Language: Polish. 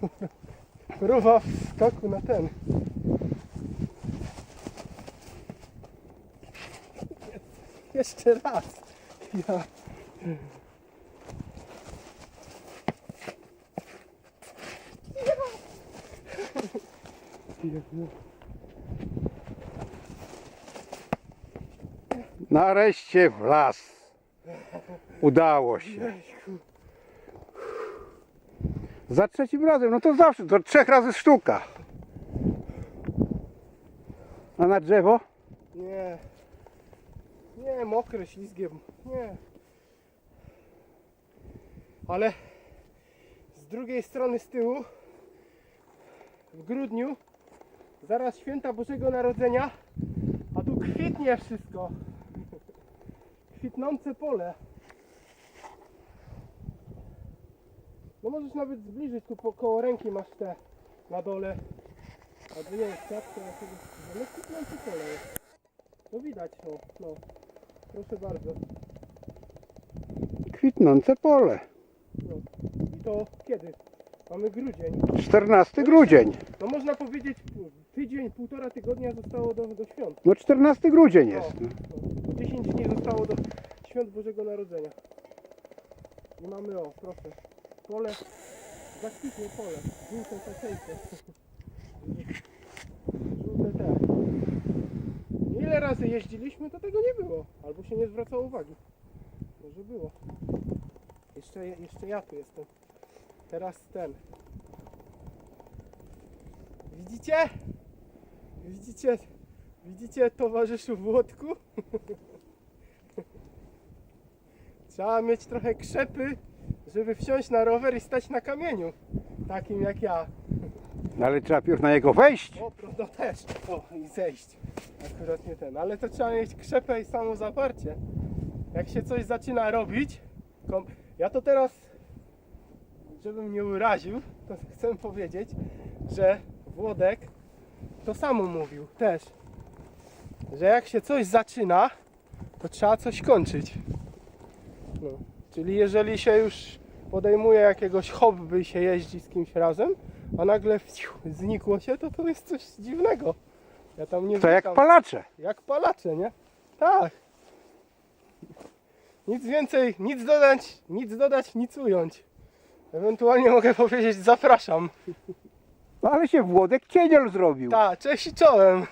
Próba wskaku na ten. Jeszcze raz. Ja. Nareszcie w las. Udało się. Za trzecim razem, no to zawsze, to trzech razy sztuka. A na drzewo? Nie. Nie, mokre, ślizgiem. Nie. Ale z drugiej strony z tyłu w grudniu zaraz święta Bożego Narodzenia, a tu kwitnie wszystko. Kwitnące pole. No możesz nawet zbliżyć tu po koło ręki masz te na dole. Albo nie jest kwiatka jakiegoś. No kwitnące pole jest. No widać, no, no. Proszę bardzo. Kwitnące pole. No. I to kiedy? Mamy grudzień. 14 grudzień. No można powiedzieć tydzień, półtora tygodnia zostało do, do świąt. No 14 grudzień jest. No, no. 10 dni zostało do świąt Bożego Narodzenia. I mamy o, proszę. Pole, zakwitnie pole. Żółte te tejce. Żółte te. Ile razy jeździliśmy, to tego nie było. Albo się nie zwracało uwagi. Może było. Jeszcze, jeszcze ja tu jestem. Teraz ten. Widzicie? Widzicie? Widzicie towarzyszu Włodku? Trzeba mieć trochę krzepy, żeby wsiąść na rower i stać na kamieniu. Takim jak ja. No ale trzeba pierw na jego wejść. O, prawda też. O, i zejść. Akurat nie ten. Ale to trzeba mieć krzepę i samo zaparcie. Jak się coś zaczyna robić, ja to teraz, żebym nie uraził, to chcę powiedzieć, że Włodek to samo mówił też, że jak się coś zaczyna, to trzeba coś kończyć. No. Czyli jeżeli się już podejmuje jakiegoś hobby się jeździ z kimś razem, a nagle fiu, znikło się, to to jest coś dziwnego. Ja tam nie To jak palacze. Jak palacze, nie? Tak. Nic więcej, nic dodać, nic dodać, nic ująć. Ewentualnie mogę powiedzieć zapraszam. No ale się Włodek cieniol zrobił. Tak, cześć i czołem.